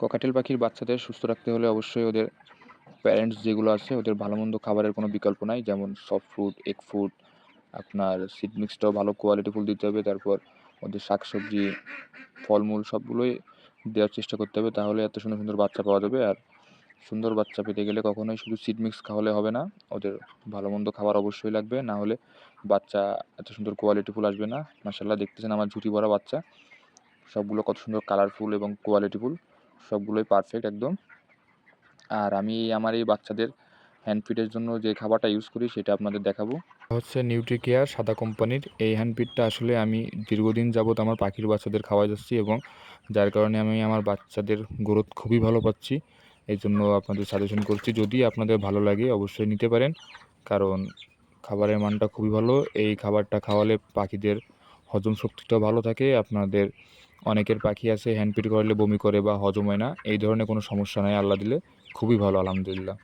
Cockatiel পাখির বাচ্চাদের সুস্থ রাখতে হলে অবশ্যই ওদের প্যারেন্টস যেগুলো আছে, ওদের ভালো মন্দ খাবারের কোনো বিকল্প নাই। যেমন সফট ফুড এগ ফুড আপনার সিড মিক্সটাও ভালো কোয়ালিটি ফুল দিতে হবে। তারপর ওদের শাকসবজি, ফলমূল সবগুলোই দেওয়ার চেষ্টা করতে হবে। তাহলে এত সুন্দর সুন্দর বাচ্চা পাওয়া যাবে। আর সুন্দর বাচ্চা পেতে গেলে কখনোই শুধু সিড মিক্স খাওয়ালে হবে না, ওদের ভালো মন্দ খাবার অবশ্যই লাগবে। না হলে বাচ্চা এত সুন্দর কোয়ালিটি ফুল আসবে না। মাসাল্লাহ দেখতেছেন আমার ঝুঁটি ভরা বাচ্চা। সবগুলো কত সুন্দর কালারফুল এবং কোয়ালিটিফুল সবগুলোই পারফেক্ট একদম। আর আমি আমার এই বাচ্চাদের হ্যান্ড ফিডের জন্য যে খাবারটা ইউজ করি সেটা আপনাদের দেখাবো। হচ্ছে নিউট্রিকেয়ার সাদা কোম্পানির। এই হ্যান্ড ফিডটা আসলে আমি দীর্ঘদিন যাবত আমার পাখির বাচ্চাদের খাওয়া যাচ্ছি এবং যার কারণে আমি আমার বাচ্চাদের গ্রোথ খুবই ভালো পাচ্ছি। এই জন্য আপনাদের সাজেশন করছি, যদি আপনাদের ভালো লাগে অবশ্যই নিতে পারেন। কারণ খাবারের মানটা খুবই ভালো। এই খাবারটা খাওয়ালে পাখিদের হজম শক্তিটাও ভালো থাকে, আপনাদের অনেকের পাখি আছে, হ্যান্ডপিট করলে বমি করে বা হজম হয় না। এই ধরনের কোনো সমস্যা নাই, আল্লাহ দিলে। খুবই ভালো, আলহামদুলিল্লাহ।